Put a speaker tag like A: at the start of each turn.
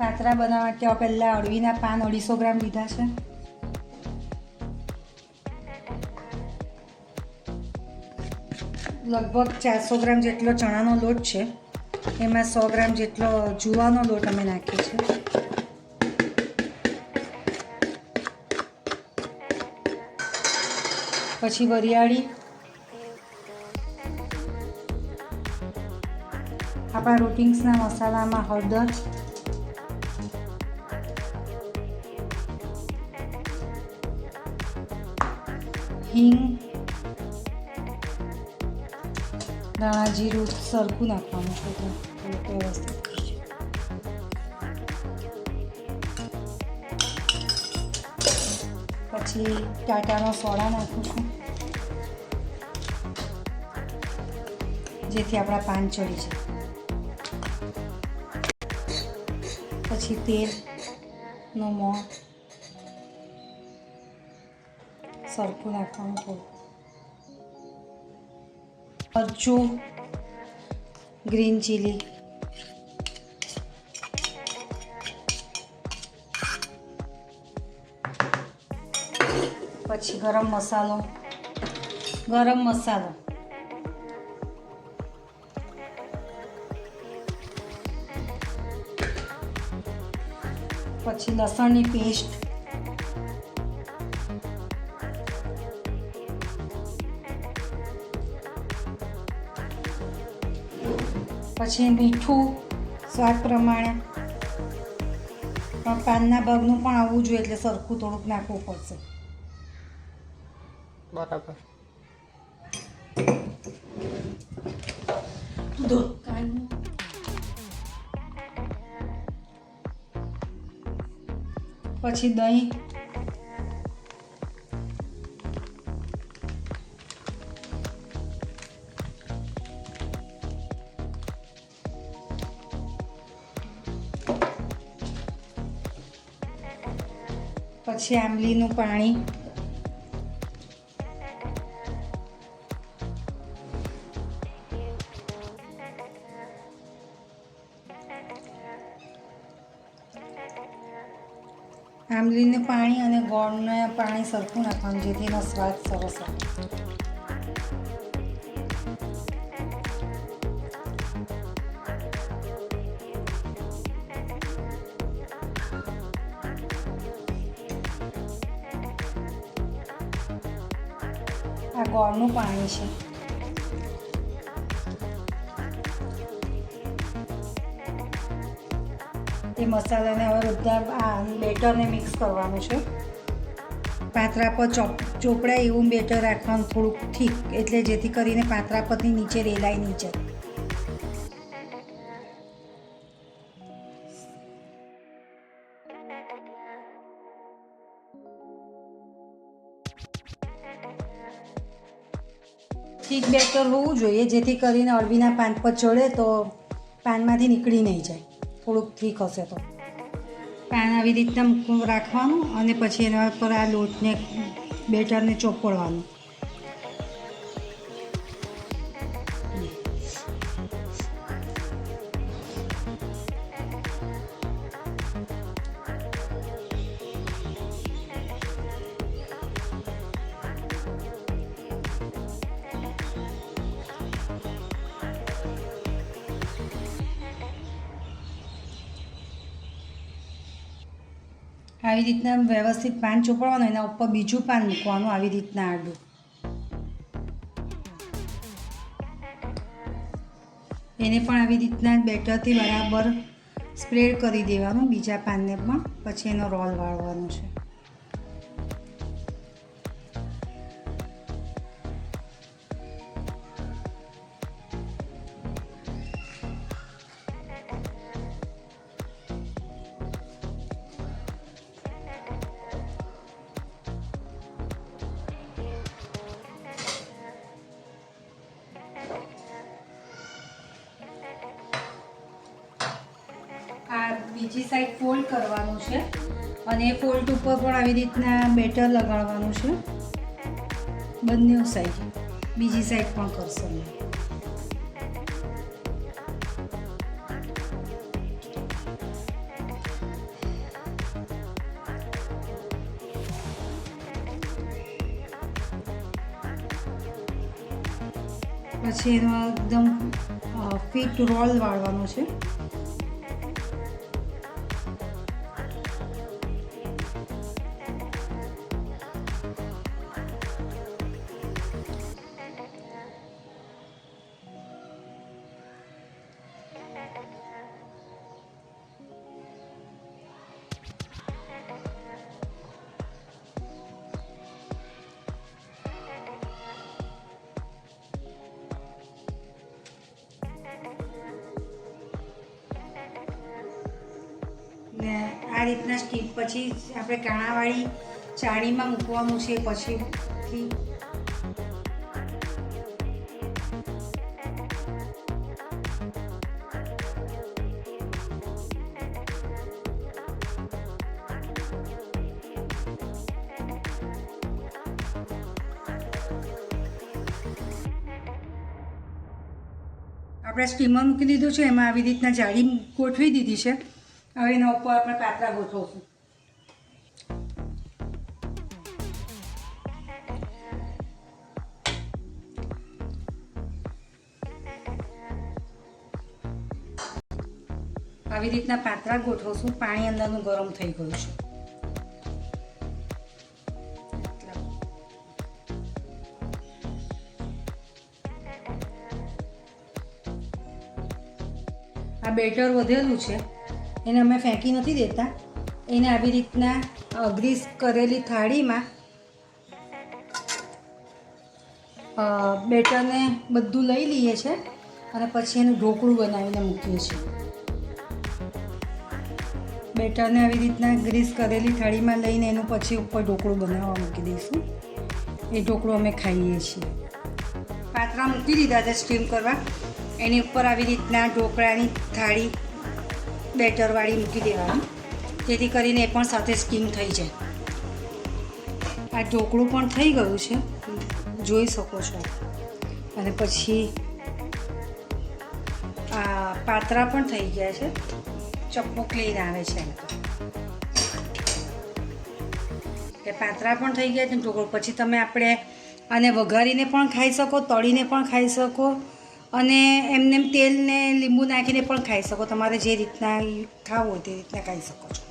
A: પાતરા બનાવવા માટે પહેલાં અળવીના પાન અઢીસો ગ્રામ લીધા છે. લગભગ ચારસો ગ્રામ જેટલો ચણાનો લોટ છે. એમાં સો ગ્રામ જેટલો જુવાનો લોટ અમે નાખીએ છીએ. પછી વરિયાળી. આપણા રોટિંગ્સના મસાલામાં હળદર. હિંગ ધાણા જીરું સરખું નાખવાનું છે. પછી ટાટાનો સોડા નાખું છું, જેથી આપણા પાન ચડી જાય પછી તેલનો મોણ સરખું નાખવાનું થોડું મરચું ગ્રીન ચીલી. પછી ગરમ મસાલો. ગરમ મસાલો. પછી લસણની પેસ્ટ. પછી મીઠું સ્વાદ પ્રમાણે. પણ પાનના ભાગનું પણ આવવું જોઈએ એટલે સરખું થોડુંક નાખવું પડશે.
B: બરાબર.
A: પછી દહીં. પછી આંબલીનું પાણી. આંબલીનું પાણી અને ગોળને પાણી સરખું નાખવાનું, જેથી એનો સ્વાદ સરસ આવે. આ ગોળનું પાણી છે. એ મસાલાને હવે બધા આ બેટરને મિક્સ કરવાનું છે. પાત્રા પર ચોપ ચોપડાય એવું બેટર રાખવાનું થોડુંક ઠીક, એટલે જેથી કરીને પાત્રા પરથી નીચે રેલાઈ નીચે જાય. ઠીક બેટર હોવું જોઈએ. જેથી કરીને અળવીના પાન પર ચડે તો પાનમાંથી નીકળી નહીં જાય. થોડુંક ઠીક હશે તો. પાન આવી રીતના રાખવાનું અને પછી એના પર આ લોટને, બેટરને ચોપડવાનું. આવી રીતના વ્યવસ્થિત પાન ચોપડવાનું, એના ઉપર બીજું પાન મૂકવાનું આવી રીતના આડું. એને પણ આવી રીતના બેટરથી બરાબર સ્પ્રેડ કરી દેવાનું, બીજા પાનને પણ, પછી એનો રોલ વાળવાનો છે. બીજી સાઈડ ફોલ્ડ કરવાનું છે. અને એ ફોલ્ડ ઉપર પણ આવી રીતના બેટર લગાડવાનું છે. બંને સાઈડ બીજી સાઈડ પણ કરશું પછી એનો એકદમ ફિટ રોલ વાળવાનો છે. આ રીતના સ્ટીમ પછી આપણે કાણાવાળી ચાળીમાં મૂકવાનું છે પછીથી આપણે સ્ટીમર મૂકી દીધું છે, એમાં આવી રીતના જાળી ગોઠવી દીધી છે. હવે એના ઉપર આપણે પાતળા ગોઠવશું. આવી રીતના પાતળા ગોઠવશું. પાણી અંદરનું ગરમ થઈ ગયું છે. આ બેટર વધેલું છે. એને અમે ફેંકી નથી દેતા. એને આવી રીતના ગ્રીસ કરેલી થાળીમાં બેટરને બધું લઈ લઈએ છે અને પછી એનું ઢોકળું બનાવીને મૂકીએ છીએ. બેટરને આવી રીતના ગ્રીસ કરેલી થાળીમાં લઈને એનું પછી ઉપર ઢોકળું બનાવવા મૂકી દઈશું. એ ઢોકળું અમે ખાઈએ છીએ. પાત્રા મૂકી દીધા છે સ્ટીમ કરવા. એની ઉપર આવી રીતના ઢોકળાની થાળી બેટરવાળી મૂકી દેવાની. જેથી કરીને એ પણ સાથે સ્ટીમ થઈ જાય. આ ઢોકળું પણ થઈ ગયું છે. જોઈ શકો છો. અને પછી આ પાતરા પણ થઈ ગયા છે. ચપ્પુ ક્લીન આવે છે એટલે પાતરા પણ થઈ ગયા છે ઢોકળું. પછી તમે આપણે આને વઘારીને પણ ખાઈ શકો, તળીને પણ ખાઈ શકો. અને એમને એમ તેલને લીંબુ નાખીને પણ ખાઈ શકો. તમારે જે રીતના ખાવું તે રીતના ખાઈ શકો છો.